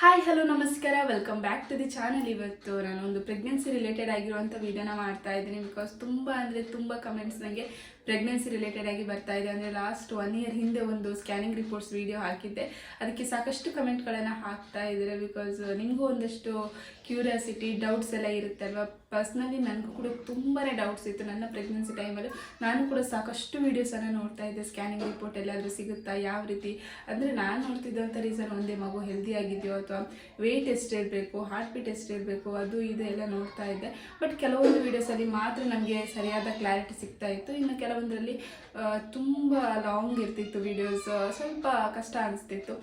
Hi hello ನಮಸ್ಕಾರ. Welcome back to the channel ಇವತ್ತು ನಾನು ಒಂದು ಪ್ರೆಗ್ನೆನ್ಸಿ ರಿಲೇಟೆಡ್ ಆಗಿರುವಂಥ ವಿಡಿಯೋನ ಮಾಡ್ತಾ ಇದ್ದೀನಿ ಬಿಕಾಸ್ ತುಂಬ ಅಂದರೆ ತುಂಬ ಕಮೆಂಟ್ಸ್ ನನಗೆ ಪ್ರೆಗ್ನೆನ್ಸಿ ರಿಲೇಟೆಡ್ ಆಗಿ ಬರ್ತಾ ಇದೆ. ಅಂದರೆ ಲಾಸ್ಟ್ ಒನ್ ಇಯರ್ ಹಿಂದೆ ಒಂದು ಸ್ಕ್ಯಾನಿಂಗ್ ರಿಪೋರ್ಟ್ಸ್ ವಿಡಿಯೋ ಹಾಕಿದ್ದೆ. ಅದಕ್ಕೆ ಸಾಕಷ್ಟು ಕಮೆಂಟ್ಗಳನ್ನು ಹಾಕ್ತಾ ಇದ್ದಾರೆ? ಬಿಕಾಸ್ ನಿಮಗೂ ಒಂದಷ್ಟು ಕ್ಯೂರಿಯಾಸಿಟಿ ಡೌಟ್ಸ್ ಎಲ್ಲ ಇರುತ್ತೆ ಅಲ್ವಾ ಪರ್ಸ್ನಲಿ ನನಗೂ ಕೂಡ ತುಂಬಾ ಡೌಟ್ಸ್ ಇತ್ತು ನನ್ನ ಪ್ರೆಗ್ನೆನ್ಸಿ ಟೈಮಲ್ಲಿ ನಾನು ಕೂಡ ಸಾಕಷ್ಟು ವೀಡಿಯೋಸನ್ನು ನೋಡ್ತಾ ಇದ್ದೆ. ಸ್ಕ್ಯಾನಿಂಗ್ ರಿಪೋರ್ಟ್ ಎಲ್ಲಾದರೂ ಸಿಗುತ್ತಾ? ಯಾವ ರೀತಿ? ಅಂದರೆ ನಾನು ನೋಡ್ತಿದ್ದಂಥ ರೀಸನ್ ಒಂದೇ, ಮಗು ಹೆಲ್ದಿ ಆಗಿದೆಯೋ ಅಥವಾ ವೆಯ್ಟ್ ಎಷ್ಟು ಇರಬೇಕು ಹಾರ್ಟ್ ಬೀಟ್ ಎಷ್ಟಿರಬೇಕು ಅದು ಇದು ಎಲ್ಲ ನೋಡ್ತಾ ಇದ್ದೆ. ಬಟ್ ಕೆಲವೊಂದು ವೀಡಿಯೋಸಲ್ಲಿ ಮಾತ್ರ ನಮಗೆ ಸರಿಯಾದ ಕ್ಲಾರಿಟಿ ಸಿಗ್ತಾ ಇತ್ತು. ಇನ್ನು ಕೆಲವೊಂದರಲ್ಲಿ ತುಂಬ ಲಾಂಗ್ ಇರ್ತಿತ್ತು ವೀಡಿಯೋಸ್ ಸ್ವಲ್ಪ ಕಷ್ಟ ಅನಿಸ್ತಿತ್ತು.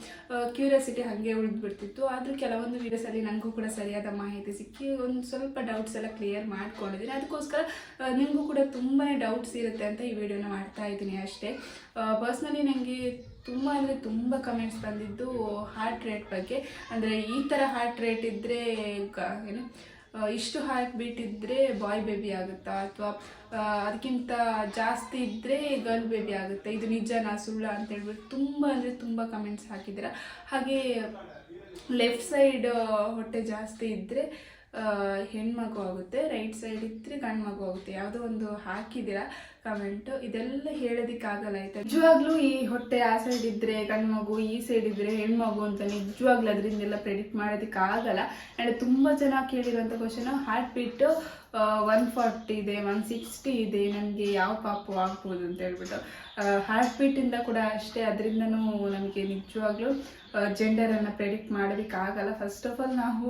ಕ್ಯೂರಿಯಾಸಿಟಿ ಹಾಗೆ ಉಳಿದ್ಬಿಡ್ತಿತ್ತು. ಆದರೂ ಕೆಲವೊಂದು ವೀಡಿಯೋಸಲ್ಲಿ ನನಗೂ ಕೂಡ ಸರಿಯಾದ ಮಾಹಿತಿ ಸಿಕ್ಕಿ, ಒಂದು ಸ್ವಲ್ಪ ಡೌಟ್ಸ್ ಎಲ್ಲ ಕ್ಲಿಯರ್ ಮಾಡ್ಕೊಂಡಿದ್ದೀನಿ. ಅದಕ್ಕೋಸ್ಕರ ನಿಮಗೂ ಕೂಡ ತುಂಬಾ ಡೌಟ್ಸ್ ಇರುತ್ತೆ ಅಂತ ಈ ವಿಡಿಯೋನ ಮಾಡ್ತಾ ಇದ್ದೀನಿ ಅಷ್ಟೇ. ಪರ್ಸ್ನಲಿ ನನಗೆ ತುಂಬ ಅಂದರೆ ತುಂಬ ಕಮೆಂಟ್ಸ್ ಬಂದಿದ್ದು ಹಾರ್ಟ್ ರೇಟ್ ಬಗ್ಗೆ. ಅಂದರೆ ಈ ಥರ ಹಾರ್ಟ್ ರೇಟ್ ಇದ್ದರೆ ಏನು ಇಷ್ಟು ಹಾಕಿಬಿಟ್ಟಿದ್ರೆ ಬಾಯ್ ಬೇಬಿ ಆಗುತ್ತಾ? ಅಥವಾ ಅದಕ್ಕಿಂತ ಜಾಸ್ತಿ ಇದ್ದರೆ ಗರ್ಲ್ ಬೇಬಿ ಆಗುತ್ತೆ? ಇದು ನಿಜನಾ ಸುಳ್ಳು ಅಂತ ಹೇಳ್ಬಿಟ್ಟು ತುಂಬ ಅಂದರೆ ತುಂಬ ಕಮೆಂಟ್ಸ್ ಹಾಕಿದ್ದೀರ. ಹಾಗೆ ಲೆಫ್ಟ್ ಸೈಡ್ ಹೊಟ್ಟೆ ಜಾಸ್ತಿ ಇದ್ದರೆ ಹೆಣ್ಮಗು ಆಗುತ್ತೆ ರೈಟ್ ಸೈಡ್ ಇದ್ರೆ ಗಂಡು ಮಗು ಆಗುತ್ತೆ. ಯಾವುದೋ ಒಂದು ಹಾಕಿದ್ದೀರಾ ಕಮೆಂಟು ಇದೆಲ್ಲ ಹೇಳೋದಕ್ಕಾಗಲ್ಲ ಆಯ್ತಾ? ನಿಜವಾಗ್ಲೂ ಈ ಹೊಟ್ಟೆ ಆ ಸೈಡ್ ಇದ್ರೆ ಗಂಡು ಮಗು ಈ ಸೈಡ್ ಇದ್ದರೆ ಹೆಣ್ಮಗು ಅಂತ ನಿಜವಾಗ್ಲೂ ಅದರಿಂದೆಲ್ಲ ಪ್ರೆಡಿಕ್ಟ್ ಮಾಡೋದಕ್ಕಾಗಲ್ಲ. ಆ್ಯಂಡ್ ತುಂಬ ಜನ ಕೇಳಿರುವಂಥ question heart beat one forty ಇದೆ ಒನ್ ಸಿಕ್ಸ್ಟಿ ಇದೆ, ನನಗೆ ಯಾವ ಪಾಪು ಆಗ್ಬೋದು ಅಂತ ಹೇಳ್ಬಿಟ್ಟು. ಹಾರ್ಟ್ ಬೀಟಿಂದ ಕೂಡ ಅಷ್ಟೇ, ಅದರಿಂದನೂ ನಮಗೆ ನಿಜವಾಗ್ಲೂ ಜೆಂಡರನ್ನು ಪ್ರೆಡಿಕ್ಟ್ ಮಾಡೋದಕ್ಕಾಗಲ್ಲ ಫಸ್ಟ್ ಆಫ್ ಆಲ್ ನಾವು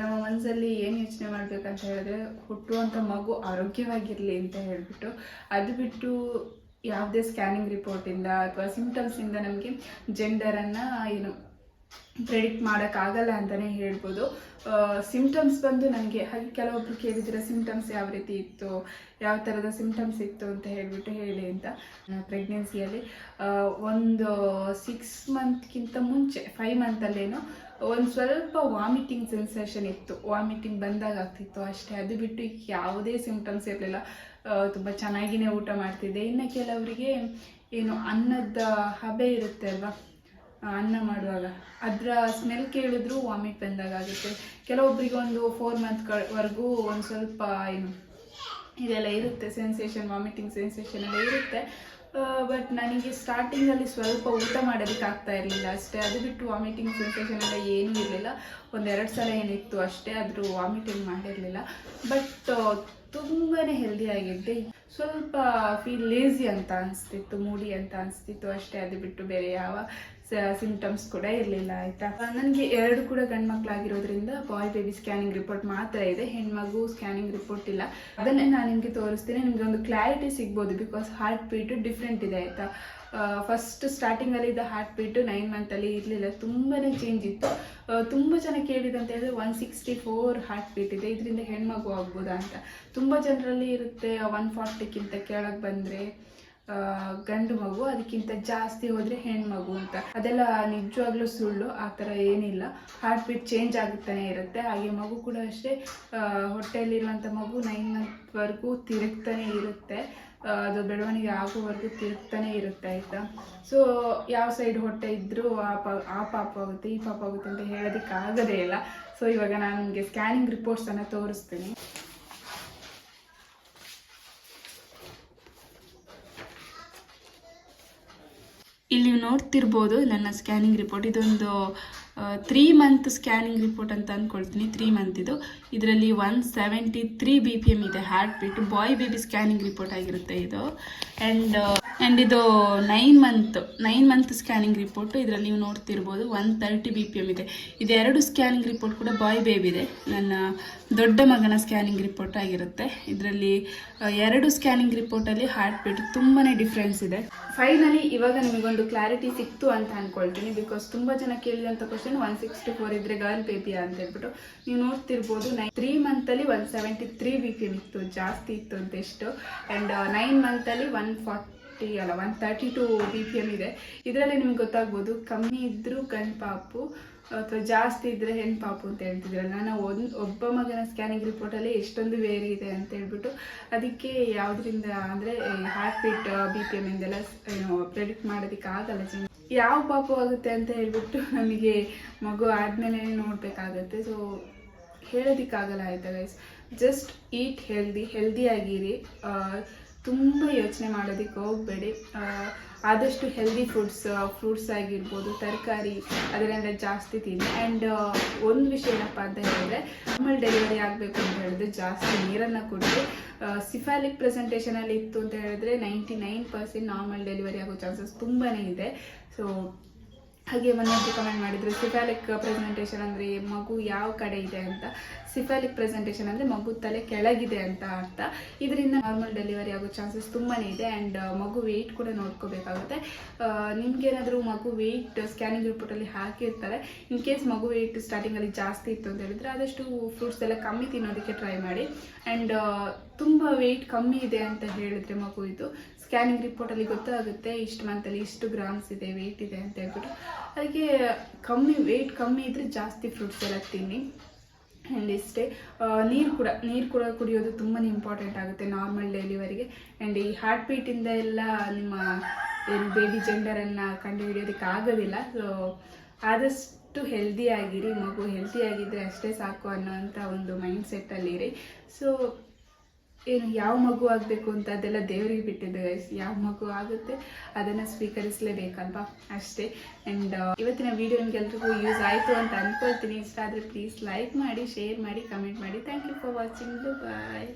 ನಮ್ಮ ಮನಸ್ಸಲ್ಲಿ ಏನು ಯೋಚನೆ ಮಾಡಬೇಕಂತ ಹೇಳಿದ್ರೆ ಹುಟ್ಟುವಂಥ ಮಗು ಆರೋಗ್ಯವಾಗಿರಲಿ ಅಂತ ಹೇಳಿಬಿಟ್ಟು, ಅದು ಬಿಟ್ಟು ಯಾವುದೇ ಸ್ಕ್ಯಾನಿಂಗ್ ರಿಪೋರ್ಟಿಂದ ಅಥವಾ ಸಿಂಪ್ಟಮ್ಸಿಂದ ನಮಗೆ ಜೆಂಡರನ್ನು ಏನು ಪ್ರೆಡಿಕ್ಟ್ ಮಾಡೋಕ್ಕಾಗಲ್ಲ ಅಂತಲೇ ಹೇಳ್ಬೋದು. ಸಿಮ್ಟಮ್ಸ್ ಬಂದು ನನಗೆ ಹಾಗೆ ಕೆಲವೊಬ್ರು ಕೇಳಿದರೆ ಸಿಮ್ಟಮ್ಸ್ ಯಾವ ರೀತಿ ಇತ್ತು, ಯಾವ ಥರದ ಸಿಮ್ಟಮ್ಸ್ ಇತ್ತು ಅಂತ ಹೇಳಿಬಿಟ್ಟು ಹೇಳಿ ಅಂತ. ಪ್ರೆಗ್ನೆನ್ಸಿಯಲ್ಲಿ ಒಂದು ಸಿಕ್ಸ್ ಮಂತ್ಗಿಂತ ಮುಂಚೆ ಫೈವ್ ಮಂತಲ್ಲೇನೋ ಒಂದು ಸ್ವಲ್ಪ ವಾಮಿಟಿಂಗ್ ಸೆನ್ಸೇಷನ್ ಇತ್ತು. ವಾಮಿಟಿಂಗ್ ಬಂದಾಗ ಆಗ್ತಿತ್ತು ಅಷ್ಟೇ. ಅದು ಬಿಟ್ಟು ಯಾವುದೇ ಸಿಮ್ಟಮ್ಸ್ ಇರಲಿಲ್ಲ. ತುಂಬ ಚೆನ್ನಾಗಿನೇ ಊಟ ಮಾಡ್ತಿದ್ದೆ. ಇನ್ನು ಕೆಲವರಿಗೆ ಏನು ಅನ್ನದ ಹಬೆ ಇರುತ್ತೆ ಅಲ್ವಾ? ಅನ್ನ ಮಾಡುವಾಗ. ಅದರ ಸ್ಮೆಲ್ ಕೇಳಿದ್ರು ವಾಮಿಟ್ ಬಂದಾಗ ಆಗುತ್ತೆ. ಕೆಲವೊಬ್ಬರಿಗೆ ಒಂದು ಫೋರ್ ಮಂತ್ವರೆಗೂ ಒಂದು ಸ್ವಲ್ಪ ಏನು, ಇದೆಲ್ಲ ಇರುತ್ತೆ ಸೆನ್ಸೇಷನ್ ವಾಮಿಟಿಂಗ್ ಸೆನ್ಸೇಷನ್ ಎಲ್ಲ ಇರುತ್ತೆ. ಬಟ್ ನನಗೆ ಸ್ಟಾರ್ಟಿಂಗಲ್ಲಿ ಸ್ವಲ್ಪ ಊಟ ಮಾಡೋದಕ್ಕೆ ಆಗ್ತಾ ಇರಲಿಲ್ಲ ಅಷ್ಟೇ. ಅದು ಬಿಟ್ಟು ವಾಮಿಟಿಂಗ್ ಸೆನ್ಸೇಷನ್ ಎಲ್ಲ ಏನೂ ಇರಲಿಲ್ಲ. ಒಂದೆರಡು ಸಲ ಏನಿತ್ತು ಅಷ್ಟೇ, ಆದರೂ ವಾಮಿಟಿಂಗ್ ಮಾಡಿರಲಿಲ್ಲ. ಬಟ್ ತುಂಬಾ ಹೆಲ್ದಿ ಆಗಿದ್ದೆ. ಸ್ವಲ್ಪ ಫೀಲ್ ಲೇಸಿ ಅಂತ ಅನಿಸ್ತಿತ್ತು ಮೂಡಿ ಅಂತ ಅನಿಸ್ತಿತ್ತು ಅಷ್ಟೇ. ಅದು ಬಿಟ್ಟು ಬೇರೆ ಯಾವ ಸಿಂಟಮ್ಸ್ ಕೂಡ ಇರಲಿಲ್ಲ, ಆಯಿತಾ? ನನಗೆ ಎರಡು ಕೂಡ ಗಂಡು ಮಕ್ಕಳಾಗಿರೋದ್ರಿಂದ ಬಾಯ್ ಬೇಬಿ ಸ್ಕ್ಯಾನಿಂಗ್ ರಿಪೋರ್ಟ್ ಮಾತ್ರ ಇದೆ. ಹೆಣ್ಮಗು ಸ್ಕ್ಯಾನಿಂಗ್ ರಿಪೋರ್ಟ್ ಇಲ್ಲ. ಅದನ್ನೇ ನಾನು ನಿಮಗೆ ತೋರಿಸ್ತೀನಿ. ನಿಮಗೆ ಒಂದು ಕ್ಲಾರಿಟಿ ಸಿಗ್ಬೋದು ಬಿಕಾಸ್ ಹಾರ್ಟ್ ಬೀಟು ಡಿಫ್ರೆಂಟ್ ಇದೆ, ಆಯಿತಾ? ಫಸ್ಟ್ ಸ್ಟಾರ್ಟಿಂಗಲ್ಲಿ ಇದ್ದ ಹಾರ್ಟ್ ಬೀಟು ನೈನ್ ಮಂತಲ್ಲಿ ಇರಲಿಲ್ಲ. ತುಂಬಾ ಚೇಂಜ್ ಇತ್ತು. ತುಂಬ ಜನ ಕೇಳಿದಂತ ಹೇಳಿದ್ರೆ one sixty four heart beat ಇದೆ. ಇದರಿಂದ ಹೆಣ್ಮಗು ಆಗ್ಬೋದಾ ಅಂತ. ತುಂಬ ಜನರಲ್ಲಿ ಇರುತ್ತೆ ಒನ್ ಫಾರ್ಟಿಕ್ಕಿಂತ ಕೆಳಗೆ ಬಂದರೆ. ಗಂಡು ಮಗು, ಅದಕ್ಕಿಂತ ಜಾಸ್ತಿ ಹೋದರೆ ಹೆಣ್ಮಗು ಅಂತ. ಅದೆಲ್ಲ ನಿಜವಾಗ್ಲೂ ಸುಳ್ಳು, ಆ ಥರ ಏನಿಲ್ಲ. ಹಾರ್ಟ್ ಬೀಟ್ ಚೇಂಜ್ ಆಗುತ್ತಾನೆ ಇರುತ್ತೆ. ಹಾಗೆ ಮಗು ಕೂಡ ಅಷ್ಟೇ ಹೊಟ್ಟೆಯಲ್ಲಿರುವಂಥ ಮಗು ನೈನ್ ಮಂತ್ವರೆಗೂ ತಿರುಗ್ತಾನೆ ಇರುತ್ತೆ. ಅದು ಬೆಳವಣಿಗೆ ಆಗುವವರೆಗೂ ತಿರುಗ್ತಾನೆ ಇರುತ್ತೆ, ಆಯಿತಾ? ಸೊ ಯಾವ ಸೈಡ್ ಹೊಟ್ಟೆ ಇದ್ದರೂ ಆ ಪ, ಆ ಪಾಪ ಆಗುತ್ತೆ, ಈ ಪಾಪ ಆಗುತ್ತೆ ಅಂತ ಹೇಳೋದಕ್ಕೆ ಆಗೋದೇ ಇಲ್ಲ. ಸೊ ಇವಾಗ ನಾನು ನಿಮಗೆ ಸ್ಕ್ಯಾನಿಂಗ್ ರಿಪೋರ್ಟ್ಸನ್ನು ತೋರಿಸ್ತೀನಿ. ಇಲ್ಲಿ ನೋಡ್ತಿರ್ಬೋದು ನನ್ನ ಸ್ಕ್ಯಾನಿಂಗ್ ರಿಪೋರ್ಟ್ ಇದೊಂದು ತ್ರೀ ಮಂತ್ ಸ್ಕ್ಯಾನಿಂಗ್ ರಿಪೋರ್ಟ್ ಅಂತ ಅಂದ್ಕೊಳ್ತೀನಿ ತ್ರೀ ಮಂತ್ ಇದು. ಇದರಲ್ಲಿ one seventy three B P M ಇದೆ heart beat boy baby scanning report ಆಗಿರುತ್ತೆ ಇದು. ಆ್ಯಂಡ್ ಆ್ಯಂಡ್ ಇದು nine month nine month scanning report ಇದರಲ್ಲಿ ನೀವು ನೋಡ್ತಿರ್ಬೋದು one thirty B P M ಇದೆ. ಇದೆರಡು ಸ್ಕ್ಯಾನಿಂಗ್ ರಿಪೋರ್ಟ್ ಕೂಡ ಬಾಯ್ ಬೇಬಿ ಇದೆ. ನನ್ನ ದೊಡ್ಡ ಮಗನ ಸ್ಕ್ಯಾನಿಂಗ್ ರಿಪೋರ್ಟ್ ಆಗಿರುತ್ತೆ. ಇದರಲ್ಲಿ ಎರಡು ಸ್ಕ್ಯಾನಿಂಗ್ ರಿಪೋರ್ಟಲ್ಲಿ ಹಾರ್ಟ್ ಬೀಟ್ ತುಂಬಾ ಡಿಫ್ರೆನ್ಸ್ ಇದೆ. ಫೈನಲಿ ಇವಾಗ ನಿಮಗೊಂದು ಕ್ಲಾರಿಟಿ ಸಿಕ್ತು ಅಂತ ಅಂದ್ಕೊಳ್ತೀನಿ ಬಿಕಾಸ್ ತುಂಬ ಜನ ಕೇಳಿದಂಥ ಕ್ವಶನ್ ಒನ್ ಸಿಕ್ಸ್ಟಿ ಫೋರ್ ಇದ್ರೆ ಗರ್ಲ್ ಬೇಬಿಯಾ ಅಂತ ಹೇಳ್ಬಿಟ್ಟು ನೀವು ನೋಡ್ತಿರ್ಬೋದು ನೈ three ಮಂತಲ್ಲಿ one seventy three B P M ಇತ್ತು. ಜಾಸ್ತಿ ಇತ್ತು ಅಂತ ಎಷ್ಟು. ಆ್ಯಂಡ್ ನೈನ್ ಮಂತಲ್ಲಿ ಒನ್ ಫಾರ್ಟಿ ಅಲ್ಲ one thirty two B P M ಇದೆ. ಇದರಲ್ಲಿ ನಿಮ್ಗೆ ಗೊತ್ತಾಗ್ಬೋದು, ಕಮ್ಮಿ ಇದ್ದರೂ ಗಂಡು ಪಾಪು, ಅಥವಾ ಜಾಸ್ತಿ ಇದ್ದರೆ ಹೆಣ್ಣು ಪಾಪು ಅಂತ ಹೇಳ್ತಿದ್ರಲ್ಲ ನಾನು ಒಂದು, ಒಬ್ಬ ಮಗನ ಸ್ಕ್ಯಾನಿಂಗ್ ರಿಪೋರ್ಟಲ್ಲಿ ಎಷ್ಟೊಂದು ವೇರಿ ಇದೆ ಅಂತ ಹೇಳ್ಬಿಟ್ಟು, ಅದಕ್ಕೆ ಯಾವುದರಿಂದ ಅಂದರೆ heart beat B P M ಇಂದೆಲ್ಲ ಏನು ಪ್ರೆಡಿಕ್ಟ್ ಮಾಡೋದಕ್ಕೆ ಆಗಲ್ಲ ಜನ. ಯಾವ ಪಾಪು ಆಗುತ್ತೆ ಅಂತ ಹೇಳ್ಬಿಟ್ಟು ನಮಗೆ ಮಗು ಆದಮೇಲೆ ನೋಡಬೇಕಾಗತ್ತೆ. ಸೊ ಹೇಳೋದಕ್ಕಾಗಲ್ಲ ಆಯ್ತಾ ಗೈಸ್ ಜಸ್ಟ್ ಈಟ್ ಹೆಲ್ದಿ ಹೆಲ್ದಿಯಾಗಿರಿ ತುಂಬ ಯೋಚನೆ ಮಾಡೋದಕ್ಕೆ ಹೋಗಬೇಡಿ. ಆದಷ್ಟು ಹೆಲ್ದಿ ಫುಡ್ಸ್ ಫ್ರೂಟ್ಸ್ ಆಗಿರ್ಬೋದು, ತರಕಾರಿ ಅದನ್ನೆಲ್ಲ ಜಾಸ್ತಿ ತಿನ್ನಿ. ಆ್ಯಂಡ್ ಒಂದು ವಿಷಯ ಏನಪ್ಪ ಅಂತ ಹೇಳಿದ್ರೆ ನಮ್ಮಲ್ಲಿ ಡೆಲಿವರಿ ಆಗಬೇಕು ಅಂತ ಹೇಳಿದ್ರೆ ಜಾಸ್ತಿ ನೀರನ್ನು ಕುಡಿದು ಸಿಫಾಲಿಕ್ ಪ್ರೆಸೆಂಟೇಷನಲ್ಲಿ ಇತ್ತು ಅಂತ ಹೇಳಿದ್ರೆ ninety nine percent normal delivery ಆಗೋ ಚಾನ್ಸಸ್ ತುಂಬಾ ಇದೆ. ಸೊ ಹಾಗೆ ಮೊನ್ನೆ ಕಮೆಂಟ್ ಮಾಡಿದರು ಸಿಫಾಲಿಕ್ ಪ್ರೆಸೆಂಟೇಷನ್ ಅಂದರೆ ಮಗು ಯಾವ ಕಡೆ ಇದೆ ಅಂತ. ಸಿಫಾಲಿಕ್ ಪ್ರೆಸೆಂಟೇಷನ್ ಅಂದರೆ ಮಗು ತಲೆ ಕೆಳಗಿದೆ ಅಂತ ಅರ್ಥ. ಇದರಿಂದ ನಾರ್ಮಲ್ ಡೆಲಿವರಿ ಆಗೋ ಚಾನ್ಸಸ್ ತುಂಬಾ ಇದೆ ಆ್ಯಂಡ್ ಮಗು ವೆಯ್ಟ್ ಕೂಡ ನೋಡ್ಕೋಬೇಕಾಗುತ್ತೆ. ನಿಮ್ಗೇನಾದರೂ ಮಗು ವೆಯ್ಟ್ ಸ್ಕ್ಯಾನಿಂಗ್ ರಿಪೋರ್ಟಲ್ಲಿ ಹಾಕಿರ್ತಾರೆ. ಇನ್ ಕೇಸ್ ಮಗು ವೆಯ್ಟ್ ಸ್ಟಾರ್ಟಿಂಗಲ್ಲಿ ಜಾಸ್ತಿ ಇತ್ತು ಅಂತ ಹೇಳಿದ್ರೆ ಆದಷ್ಟು ಫ್ರೂಟ್ಸ್ ಎಲ್ಲ ಕಮ್ಮಿ ತಿನ್ನೋದಕ್ಕೆ ಟ್ರೈ ಮಾಡಿ. ಆ್ಯಂಡ್ ತುಂಬ ವೆಯ್ಟ್ ಕಮ್ಮಿ ಇದೆ ಅಂತ ಹೇಳಿದ್ರೆ ಮಗು ಇದು. ಸ್ಕ್ಯಾನಿಂಗ್ ರಿಪೋರ್ಟಲ್ಲಿ ಗೊತ್ತಾಗುತ್ತೆ ಇಷ್ಟು ಮಂತಲ್ಲಿ ಇಷ್ಟು ಗ್ರಾಮ್ಸ್ ಇದೆ ವೆಯ್ಟ್ ಇದೆ ಅಂತ ಹೇಳ್ಬಿಟ್ಟು. ಅದಕ್ಕೆ ಕಮ್ಮಿ ವೆಯ್ಟ್ ಕಮ್ಮಿ ಇದ್ದರೆ ಜಾಸ್ತಿ ಫ್ರೂಟ್ಸ್ ಎಲ್ಲ ತಿನ್ನಿ. ಆ್ಯಂಡ್ ಇಷ್ಟೇ ನೀರು ಕೂಡ ನೀರು ಕೂಡ ಕುಡಿಯೋದು ತುಂಬಾ ಇಂಪಾರ್ಟೆಂಟ್ ಆಗುತ್ತೆ ನಾರ್ಮಲ್ ಡೆಲಿವರಿಗೆ ಆ್ಯಂಡ್ ಈ ಹಾರ್ಟ್ ಬೀಟಿಂದ ಎಲ್ಲ ನಿಮ್ಮ, ಏನು ಬೇಬಿ ಜೆಂಡರನ್ನು ಕಂಡುಹಿಡಿಯೋದಕ್ಕೆ ಆಗೋದಿಲ್ಲ. ಸೊ ಆದಷ್ಟು ಹೆಲ್ದಿ ಆಗಿರಿ, ಮಗು ಹೆಲ್ದಿ ಆಗಿದ್ದರೆ ಅಷ್ಟೇ ಸಾಕು ಅನ್ನೋಂಥ ಒಂದು ಮೈಂಡ್ ಸೆಟ್ಟಲ್ಲಿರಿ ಸೊ ಏನು ಯಾವ ಮಗು ಆಗಬೇಕು ಅಂತ ಅದೆಲ್ಲ ದೇವರಿಗೆ ಬಿಟ್ಟಿದ್ದು ಗೈಸ್ ಯಾವ ಮಗು ಆಗುತ್ತೆ ಅದನ್ನು ಸ್ವೀಕರಿಸಲೇಬೇಕಲ್ವಾ? ಅಷ್ಟೇ. ಆ್ಯಂಡ್ ಇವತ್ತಿನ ವಿಡಿಯೋ ನಿಮಗೆಲ್ರಿಗೂ ಯೂಸ್ ಆಯಿತು ಅಂತ ಅಂದ್ಕೊಳ್ತೀನಿ ಇಷ್ಟ ಆದರೆ ಪ್ಲೀಸ್ ಲೈಕ್ ಮಾಡಿ ಶೇರ್ ಮಾಡಿ ಕಮೆಂಟ್ ಮಾಡಿ. Thank you for watching bye